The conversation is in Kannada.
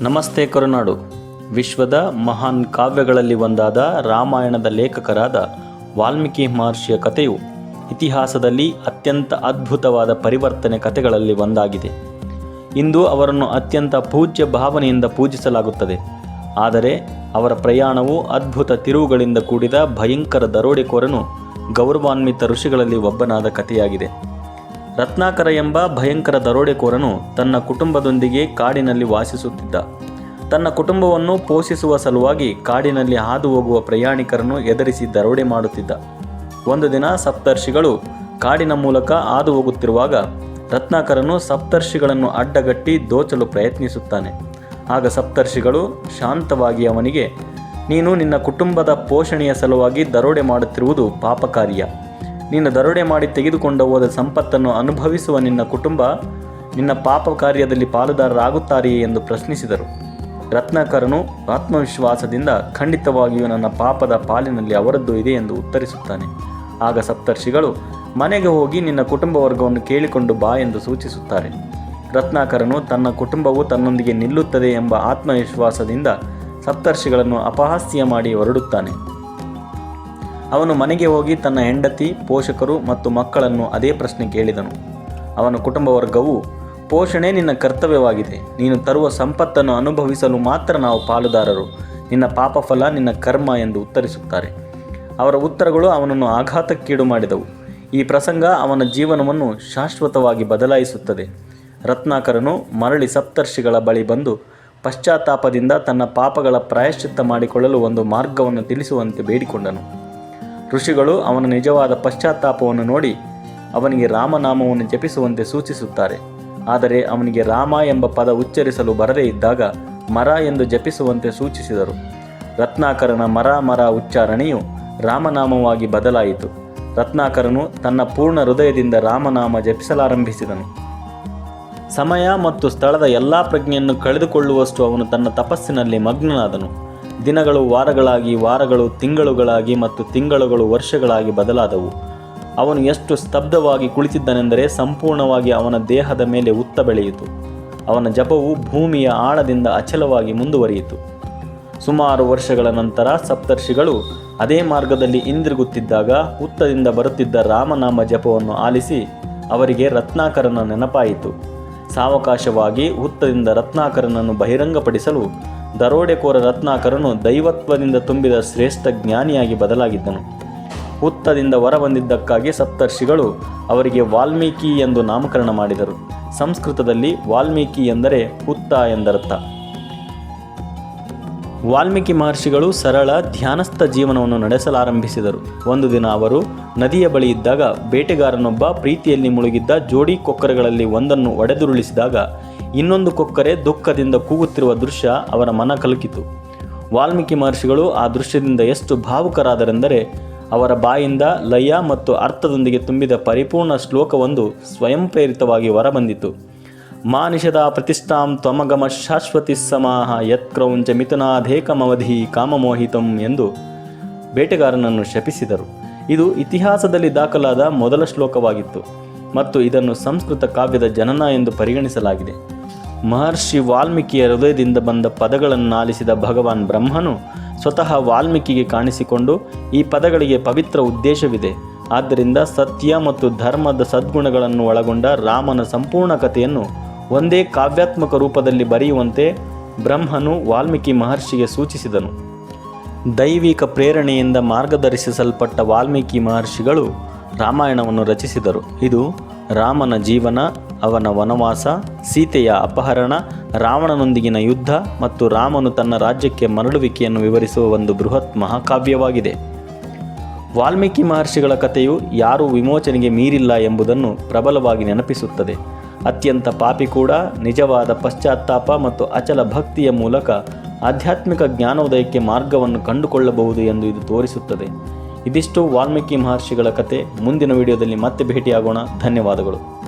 ನಮಸ್ತೆ ಕರುನಾಡು. ವಿಶ್ವದ ಮಹಾನ್ ಕಾವ್ಯಗಳಲ್ಲಿ ಒಂದಾದ ರಾಮಾಯಣದ ಲೇಖಕರಾದ ವಾಲ್ಮೀಕಿ ಮಹರ್ಷಿಯ ಕಥೆಯು ಇತಿಹಾಸದಲ್ಲಿ ಅತ್ಯಂತ ಅದ್ಭುತವಾದ ಪರಿವರ್ತನೆ ಕಥೆಗಳಲ್ಲಿ ಒಂದಾಗಿದೆ. ಇಂದು ಅವರನ್ನು ಅತ್ಯಂತ ಪೂಜ್ಯ ಭಾವನೆಯಿಂದ ಪೂಜಿಸಲಾಗುತ್ತದೆ. ಆದರೆ ಅವರ ಪ್ರಯಾಣವು ಅದ್ಭುತ ತಿರುವುಗಳಿಂದ ಕೂಡಿದ ಭಯಂಕರ ದರೋಡೆಕೋರನು ಗೌರವಾನ್ವಿತ ಋಷಿಗಳಲ್ಲಿ ಒಬ್ಬನಾದ ಕಥೆಯಾಗಿದೆ. ರತ್ನಾಕರ ಎಂಬ ಭಯಂಕರ ದರೋಡೆಕೋರನು ತನ್ನ ಕುಟುಂಬದೊಂದಿಗೆ ಕಾಡಿನಲ್ಲಿ ವಾಸಿಸುತ್ತಿದ್ದ. ತನ್ನ ಕುಟುಂಬವನ್ನು ಪೋಷಿಸುವ ಸಲುವಾಗಿ ಕಾಡಿನಲ್ಲಿ ಹಾದು ಹೋಗುವ ಪ್ರಯಾಣಿಕರನ್ನು ಎದುರಿಸಿ ದರೋಡೆ ಮಾಡುತ್ತಿದ್ದ. ಒಂದು ದಿನ ಸಪ್ತರ್ಷಿಗಳು ಕಾಡಿನ ಮೂಲಕ ಹಾದು ಹೋಗುತ್ತಿರುವಾಗ ರತ್ನಾಕರನು ಸಪ್ತರ್ಷಿಗಳನ್ನು ಅಡ್ಡಗಟ್ಟಿ ದೋಚಲು ಪ್ರಯತ್ನಿಸುತ್ತಾನೆ. ಆಗ ಸಪ್ತರ್ಷಿಗಳು ಶಾಂತವಾಗಿ ಅವನಿಗೆ, ನೀನು ನಿನ್ನ ಕುಟುಂಬದ ಪೋಷಣೆಯ ಸಲುವಾಗಿ ದರೋಡೆ ಮಾಡುತ್ತಿರುವುದು ಪಾಪಕಾರ್ಯ. ನೀನು ದರೋಡೆ ಮಾಡಿ ತೆಗೆದುಕೊಂಡು ಹೋದ ಸಂಪತ್ತನ್ನು ಅನುಭವಿಸುವ ನಿನ್ನ ಕುಟುಂಬ ನಿನ್ನ ಪಾಪ ಕಾರ್ಯದಲ್ಲಿ ಪಾಲುದಾರರಾಗುತ್ತಾರೆಯೇ ಎಂದು ಪ್ರಶ್ನಿಸಿದರು. ರತ್ನಾಕರನು ಆತ್ಮವಿಶ್ವಾಸದಿಂದ ಖಂಡಿತವಾಗಿಯೂ ನನ್ನ ಪಾಪದ ಪಾಲಿನಲ್ಲಿ ಅವರದ್ದು ಇದೆ ಎಂದು ಉತ್ತರಿಸುತ್ತಾನೆ. ಆಗ ಸಪ್ತರ್ಷಿಗಳು, ಮನೆಗೆ ಹೋಗಿ ನಿನ್ನ ಕುಟುಂಬ ವರ್ಗವನ್ನು ಕೇಳಿಕೊಂಡು ಬಾ ಎಂದು ಸೂಚಿಸುತ್ತಾರೆ. ರತ್ನಾಕರನು ತನ್ನ ಕುಟುಂಬವು ತನ್ನೊಂದಿಗೆ ನಿಲ್ಲುತ್ತದೆ ಎಂಬ ಆತ್ಮವಿಶ್ವಾಸದಿಂದ ಸಪ್ತರ್ಷಿಗಳನ್ನು ಅಪಹಾಸ್ಯ ಮಾಡಿ ಹೊರಡುತ್ತಾನೆ. ಅವನು ಮನೆಗೆ ಹೋಗಿ ತನ್ನ ಹೆಂಡತಿ, ಪೋಷಕರು ಮತ್ತು ಮಕ್ಕಳನ್ನು ಅದೇ ಪ್ರಶ್ನೆ ಕೇಳಿದನು. ಅವನ ಕುಟುಂಬ ವರ್ಗವು, ಪೋಷಣೆ ನಿನ್ನ ಕರ್ತವ್ಯವಾಗಿದೆ. ನೀನು ತರುವ ಸಂಪತ್ತನ್ನು ಅನುಭವಿಸಲು ಮಾತ್ರ ನಾವು ಪಾಲುದಾರರು. ನಿನ್ನ ಪಾಪಫಲ ನಿನ್ನ ಕರ್ಮ ಎಂದು ಉತ್ತರಿಸುತ್ತಾರೆ. ಅವರ ಉತ್ತರಗಳು ಅವನನ್ನು ಆಘಾತಕ್ಕೀಡು ಮಾಡಿದವು. ಈ ಪ್ರಸಂಗ ಅವನ ಜೀವನವನ್ನು ಶಾಶ್ವತವಾಗಿ ಬದಲಾಯಿಸುತ್ತದೆ. ರತ್ನಾಕರನು ಮರಳಿ ಸಪ್ತರ್ಷಿಗಳ ಬಳಿ ಬಂದು, ಪಶ್ಚಾತ್ತಾಪದಿಂದ ತನ್ನ ಪಾಪಗಳ ಪ್ರಾಯಶ್ಚಿತ್ತ ಮಾಡಿಕೊಳ್ಳಲು ಒಂದು ಮಾರ್ಗವನ್ನು ತಿಳಿಸುವಂತೆ ಬೇಡಿಕೊಂಡನು. ಋಷಿಗಳು ಅವನ ನಿಜವಾದ ಪಶ್ಚಾತ್ತಾಪವನ್ನು ನೋಡಿ ಅವನಿಗೆ ರಾಮನಾಮವನ್ನು ಜಪಿಸುವಂತೆ ಸೂಚಿಸುತ್ತಾರೆ. ಆದರೆ ಅವನಿಗೆ ರಾಮ ಎಂಬ ಪದ ಉಚ್ಚರಿಸಲು ಬರದೇ ಇದ್ದಾಗ ಮರ ಎಂದು ಜಪಿಸುವಂತೆ ಸೂಚಿಸಿದರು. ರತ್ನಾಕರನ ಮರ ಮರ ಉಚ್ಚಾರಣೆಯು ರಾಮನಾಮವಾಗಿ ಬದಲಾಯಿತು. ರತ್ನಾಕರನು ತನ್ನ ಪೂರ್ಣ ಹೃದಯದಿಂದ ರಾಮನಾಮ ಜಪಿಸಲಾರಂಭಿಸಿದನು. ಸಮಯ ಮತ್ತು ಸ್ಥಳದ ಎಲ್ಲ ಪ್ರಜ್ಞೆಯನ್ನು ಕಳೆದುಕೊಳ್ಳುವಷ್ಟು ಅವನು ತನ್ನ ತಪಸ್ಸಿನಲ್ಲಿ ಮಗ್ನನಾದನು. ದಿನಗಳು, ವಾರಗಳಾಗಿ, ವಾರಗಳು, ತಿಂಗಳುಗಳಾಗಿ ಮತ್ತು ತಿಂಗಳುಗಳು, ವರ್ಷಗಳಾಗಿ ಬದಲಾದವು. ಅವನು ಎಷ್ಟು ಸ್ತಬ್ಧವಾಗಿ ಕುಳಿತಿದ್ದನೆಂದರೆ ಸಂಪೂರ್ಣವಾಗಿ ಅವನ ದೇಹದ ಮೇಲೆ ಉತ್ತ ಬೆಳೆಯಿತು. ಅವನ ಜಪವು ಭೂಮಿಯ ಆಳದಿಂದ ಅಚಲವಾಗಿ ಮುಂದುವರಿಯಿತು. ಸುಮಾರು ವರ್ಷಗಳ ನಂತರ ಸಪ್ತರ್ಷಿಗಳು ಅದೇ ಮಾರ್ಗದಲ್ಲಿ ಹಿಂದಿರುಗುತ್ತಿದ್ದಾಗ ಉತ್ತದಿಂದ ಬರುತ್ತಿದ್ದ ರಾಮನಾಮ ಜಪವನ್ನು ಆಲಿಸಿ ಅವರಿಗೆ ರತ್ನಾಕರನ ನೆನಪಾಯಿತು. ಸಾವಕಾಶವಾಗಿ ಉತ್ತದಿಂದ ರತ್ನಾಕರನನ್ನು ಬಹಿರಂಗಪಡಿಸಲು ದರೋಡೆಕೋರ ರತ್ನಾಕರನು ದೈವತ್ವದಿಂದ ತುಂಬಿದ ಶ್ರೇಷ್ಠ ಜ್ಞಾನಿಯಾಗಿ ಬದಲಾಗಿದ್ದನು. ಹುತ್ತದಿಂದ ಹೊರಬಂದಿದ್ದಕ್ಕಾಗಿ ಸಪ್ತರ್ಷಿಗಳು ಅವರಿಗೆ ವಾಲ್ಮೀಕಿ ಎಂದು ನಾಮಕರಣ ಮಾಡಿದರು. ಸಂಸ್ಕೃತದಲ್ಲಿ ವಾಲ್ಮೀಕಿ ಎಂದರೆ ಹುತ್ತ ಎಂದರ್ಥ. ವಾಲ್ಮೀಕಿ ಮಹರ್ಷಿಗಳು ಸರಳ, ಧ್ಯಾನಸ್ಥ ಜೀವನವನ್ನು ನಡೆಸಲಾರಂಭಿಸಿದರು. ಒಂದು ದಿನ ಅವರು ನದಿಯ ಬಳಿ ಇದ್ದಾಗ ಬೇಟೆಗಾರನೊಬ್ಬ ಪ್ರೀತಿಯಲ್ಲಿ ಮುಳುಗಿದ್ದ ಜೋಡಿ ಕೊಕ್ಕರಗಳಲ್ಲಿ ಒಂದನ್ನು ಒಡೆದುರುಳಿಸಿದಾಗ ಇನ್ನೊಂದು ಕೊಕ್ಕರೆ ದುಃಖದಿಂದ ಕೂಗುತ್ತಿರುವ ದೃಶ್ಯ ಅವರ ಮನ ಕಲಕಿತು. ವಾಲ್ಮೀಕಿ ಮಹರ್ಷಿಗಳು ಆ ದೃಶ್ಯದಿಂದ ಎಷ್ಟು ಭಾವುಕರಾದರೆಂದರೆ ಅವರ ಬಾಯಿಂದ ಲಯ ಮತ್ತು ಅರ್ಥದೊಂದಿಗೆ ತುಂಬಿದ ಪರಿಪೂರ್ಣ ಶ್ಲೋಕವೊಂದು ಸ್ವಯಂ ಪ್ರೇರಿತವಾಗಿ ಹೊರಬಂದಿತು ಮಾನಿಷದ ಪ್ರತಿಷ್ಠಾಂ ತ್ವಮಗಮ ಶಾಶ್ವತಿ ಸಮಾಹ ಯತ್ಕ್ರೌಂಚ ಮಿಥುನಾಧೇಕಮವಧಿ ಕಾಮಮೋಹಿತಂ ಎಂದು ಬೇಟೆಗಾರನನ್ನು ಶಪಿಸಿದರು. ಇದು ಇತಿಹಾಸದಲ್ಲಿ ದಾಖಲಾದ ಮೊದಲ ಶ್ಲೋಕವಾಗಿತ್ತು ಮತ್ತು ಇದನ್ನು ಸಂಸ್ಕೃತ ಕಾವ್ಯದ ಜನನ ಎಂದು ಪರಿಗಣಿಸಲಾಗಿದೆ. ಮಹರ್ಷಿ ವಾಲ್ಮೀಕಿಯ ಹೃದಯದಿಂದ ಬಂದ ಪದಗಳನ್ನು ಆಲಿಸಿದ ಭಗವಾನ್ ಬ್ರಹ್ಮನು ಸ್ವತಃ ವಾಲ್ಮೀಕಿಗೆ ಕಾಣಿಸಿಕೊಂಡು ಈ ಪದಗಳಿಗೆ ಪವಿತ್ರ ಉದ್ದೇಶವಿದೆ. ಆದ್ದರಿಂದ ಸತ್ಯ ಮತ್ತು ಧರ್ಮದ ಸದ್ಗುಣಗಳನ್ನು ಒಳಗೊಂಡ ರಾಮನ ಸಂಪೂರ್ಣ ಕಥೆಯನ್ನು ಒಂದೇ ಕಾವ್ಯಾತ್ಮಕ ರೂಪದಲ್ಲಿ ಬರೆಯುವಂತೆ ಬ್ರಹ್ಮನು ವಾಲ್ಮೀಕಿ ಮಹರ್ಷಿಗೆ ಸೂಚಿಸಿದನು. ದೈವಿಕ ಪ್ರೇರಣೆಯಿಂದ ಮಾರ್ಗದರ್ಶಿಸಲ್ಪಟ್ಟ ವಾಲ್ಮೀಕಿ ಮಹರ್ಷಿಗಳು ರಾಮಾಯಣವನ್ನು ರಚಿಸಿದರು. ಇದು ರಾಮನ ಜೀವನ ಅವನ ವನವಾಸ, ಸೀತೆಯ ಅಪಹರಣ, ರಾವಣನೊಂದಿಗಿನ ಯುದ್ಧ ಮತ್ತು ರಾಮನು ತನ್ನ ರಾಜ್ಯಕ್ಕೆ ಮರಳುವಿಕೆಯನ್ನು ವಿವರಿಸುವ ಒಂದು ಬೃಹತ್ ಮಹಾಕಾವ್ಯವಾಗಿದೆ. ವಾಲ್ಮೀಕಿ ಮಹರ್ಷಿಗಳ ಕಥೆಯು ಯಾರೂ ವಿಮೋಚನೆಗೆ ಮೀರಿಲ್ಲ ಎಂಬುದನ್ನು ಪ್ರಬಲವಾಗಿ ನೆನಪಿಸುತ್ತದೆ. ಅತ್ಯಂತ ಪಾಪಿ ಕೂಡ ನಿಜವಾದ ಪಶ್ಚಾತ್ತಾಪ ಮತ್ತು ಅಚಲ ಭಕ್ತಿಯ ಮೂಲಕ ಆಧ್ಯಾತ್ಮಿಕ ಜ್ಞಾನೋದಯಕ್ಕೆ ಮಾರ್ಗವನ್ನು ಕಂಡುಕೊಳ್ಳಬಹುದು ಎಂದು ಇದು ತೋರಿಸುತ್ತದೆ. ಇದಿಷ್ಟು ವಾಲ್ಮೀಕಿ ಮಹರ್ಷಿಗಳ ಕತೆ ಮುಂದಿನ ವಿಡಿಯೋದಲ್ಲಿ ಮತ್ತೆ ಭೇಟಿಯಾಗೋಣ. ಧನ್ಯವಾದಗಳು.